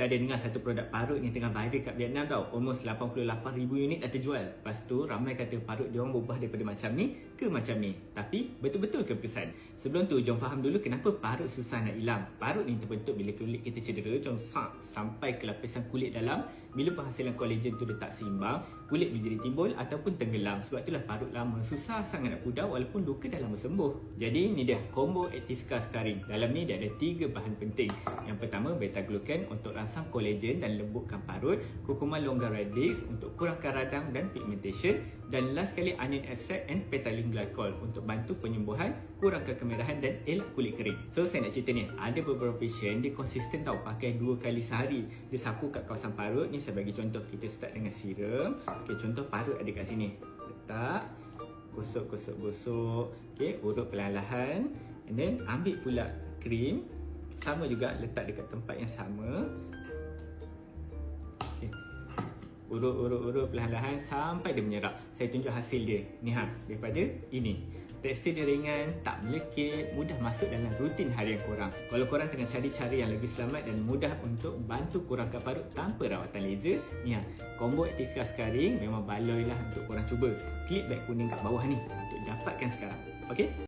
saya ada dengar satu produk parut ni tengah viral kat Vietnam tau. Almost 88,000 unit dah terjual. Lepas tu ramai kata parut dia orang berubah daripada macam ni ke macam ni. Tapi betul-betul ke pesan? Sebelum tu jom faham dulu kenapa parut susah nak hilang. Parut ni terbentuk bila kulit kita cedera jom sampai ke lapisan kulit dalam. Bila penghasilan kolagen tu dia tak seimbang, kulit boleh jadi timbul ataupun tenggelam. Sebab itulah parut lama susah sangat nak pudar walaupun luka dah lama sembuh. Jadi ni dia combo Etiska Scarring. Dalam ni dia ada tiga bahan penting. Yang pertama beta glucan untuk rangsang kolagen dan lembutkan parut, kurkuma longgar radix untuk kurangkan radang dan pigmentation dan last sekali onion extract and petallin glycol untuk bantu penyembuhan, kurangkan kemerahan dan elak kulit kering. So saya nak cerita ni, ada beberapa patient dia konsisten tau pakai dua kali sehari. Dia sapu kat kawasan parut. Ni saya bagi contoh. Kita start dengan serum. Okay, contoh parut ada kat sini. Letak gosok gosok gosok okey urut perlahan-lahan and then ambil pula krim sama juga letak dekat tempat yang sama. Okey. Urut urut urut perlahan-lahan sampai dia menyerap saya tunjuk hasil dia. Ni ha daripada ini. Tekstur dia ringan tak melekit mudah masuk dalam rutin harian korang. Kalau korang tengah cari cara yang lebih selamat dan mudah untuk bantu kurangkan parut tanpa rawatan laser ni ha. Combo etika scarring memang baloi lah untuk korang cuba. Klik beg kuning kat bawah ni untuk dapatkan sekarang. Okey